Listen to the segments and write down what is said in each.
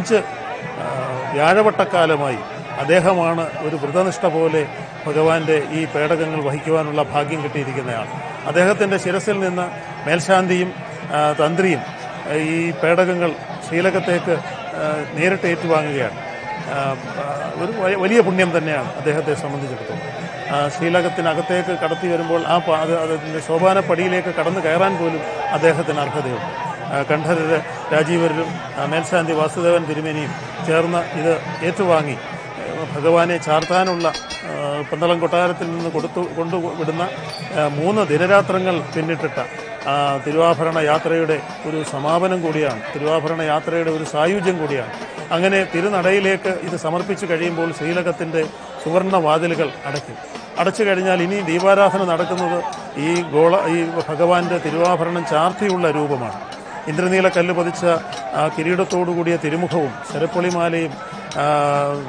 അഞ്ച് വ്യാഴവട്ടക്കാലമായി അദ്ദേഹമാണ് ഒരു വ്രതനിഷ്ഠ പോലെ ഭഗവാന്റെ ഈ പേടകങ്ങൾ വഹിക്കുവാനുള്ള ഭാഗ്യം കിട്ടിയിരിക്കുന്നയാൾ. അദ്ദേഹത്തിന്റെ ശിരസിൽ നിന്ന് മേൽശാന്തിയും തന്ത്രിയും ഈ പേടകങ്ങൾ ശ്രീലകത്തേക്ക് നേരിട്ട് ഏറ്റുവാങ്ങുകയാണ്. ഒരു വലിയ പുണ്യം തന്നെയാണ് അദ്ദേഹത്തെ സംബന്ധിച്ചിടത്തോളം. ശ്രീലകത്തിനകത്തേക്ക് കടത്തി വരുമ്പോൾ ആ അതിന്റെ അത് പടിയിലേക്ക് ശോഭാനപ്പടിയിലേക്ക് കടന്നു കയറാൻ പോലും അദ്ദേഹത്തിന് അർഹതയുണ്ട്. കണ്ഠരര് രാജീവരും മേൽശാന്തി വാസുദേവൻ തിരുമേനിയും ചേർന്ന് ഇത് ഏറ്റുവാങ്ങി. ഭഗവാനെ ചാർത്താനുള്ള പന്തളം കൊട്ടാരത്തിൽ നിന്ന് കൊടുത്തു കൊണ്ടുവിടുന്ന മൂന്ന് ദിനരാത്രങ്ങൾ പിന്നിട്ടിട്ട തിരുവാഭരണ യാത്രയുടെ ഒരു സമാപനം കൂടിയാണ്. തിരുവാഭരണ യാത്രയുടെ ഒരു സായുജ്യം കൂടിയാണ്. അങ്ങനെ തിരുനടയിലേക്ക് ഇത് സമർപ്പിച്ചു കഴിയുമ്പോൾ ശ്രീലകത്തിന്റെ സുവർണ വാതിലുകൾ അടയ്ക്കും. അടച്ചു കഴിഞ്ഞാൽ ഇനി ദീപാരാധന നടക്കുന്നത് ഈ ഗോള ഈ ഭഗവാന്റെ തിരുവാഭരണം ചാർത്തിയുള്ള രൂപമാണ്. ഇന്ദ്രനീല കല്ല് പതിച്ച കിരീടത്തോടുകൂടിയ തിരുമുഖവും ശരപ്പൊളിമാലയും ആ,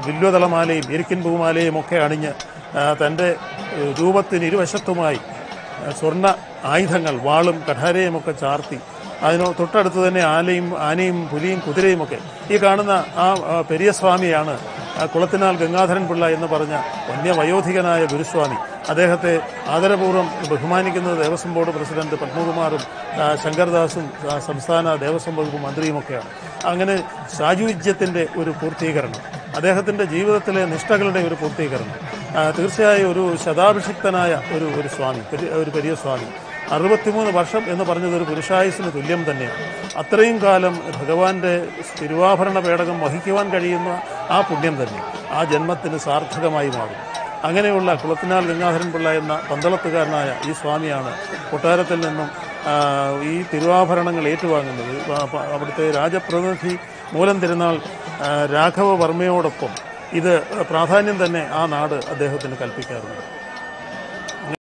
വില്വതളമാലയും ഇരിക്കിൻ പൂമാലയും ഒക്കെ അണിഞ്ഞ് തന്റെ രൂപത്തിന് ഇരുവശത്തുമായി സ്വർണ ആയുധങ്ങൾ വാളും കഠാരയും ഒക്കെ ചാർത്തി അതിനോ തൊട്ടടുത്ത് തന്നെ ആലയും ആനയും പുലിയും കുതിരയും ഒക്കെ. ഈ കാണുന്ന ആ ആ, പെരിയ സ്വാമിയാണ് കുളത്തിനാൽ ഗംഗാധരൻ പിള്ള എന്ന് പറഞ്ഞ വന്യവയോധികനായ ഗുരുസ്വാമി. അദ്ദേഹത്തെ ആദരപൂർവം ബഹുമാനിക്കുന്നത് ദേവസ്വം ബോർഡ് പ്രസിഡന്റ് പത്മകുമാറും ശങ്കർദാസും സംസ്ഥാന ദേവസ്വം വകുപ്പ് മന്ത്രിയുമൊക്കെയാണ്. അങ്ങനെ സായുജ്യത്തിന്റെ ഒരു പൂർത്തീകരണം അദ്ദേഹത്തിന്റെ ജീവിതത്തിലെ നിഷ്ഠകളുടെ ഒരു പൂർത്തീകരണം തീർച്ചയായും ഒരു ശതാഭിഷിക്തനായ ഒരു ഒരു സ്വാമി ഒരു പെരിയ സ്വാമി. അറുപത്തിമൂന്ന് വർഷം എന്ന് പറഞ്ഞത് ഒരു പുരുഷായുസിന് തുല്യം തന്നെയാണ്. അത്രയും കാലം ഭഗവാന്റെ തിരുവാഭരണ പേടകം വഹിക്കുവാൻ കഴിയുന്ന ആ പുണ്യം തന്നെ ആ ജന്മത്തിന് സാർത്ഥകമായി മാറും. അങ്ങനെയുള്ള കുളത്തിനാൽ ഗംഗാധരൻ പിള്ള എന്ന പന്തളത്തുകാരനായ ഈ സ്വാമിയാണ് കൊട്ടാരത്തിൽ നിന്നും ഈ തിരുവാഭരണങ്ങൾ ഏറ്റുവാങ്ങുന്നത്. അവിടുത്തെ രാജപ്രതിനിധി മൂലം തിരുനാൾ രാഘവ വർമ്മയോടൊപ്പം ഇത് പ്രാധാന്യം തന്നെ ആ നാട് അദ്ദേഹത്തിന് കൽപ്പിക്കാറുണ്ട്.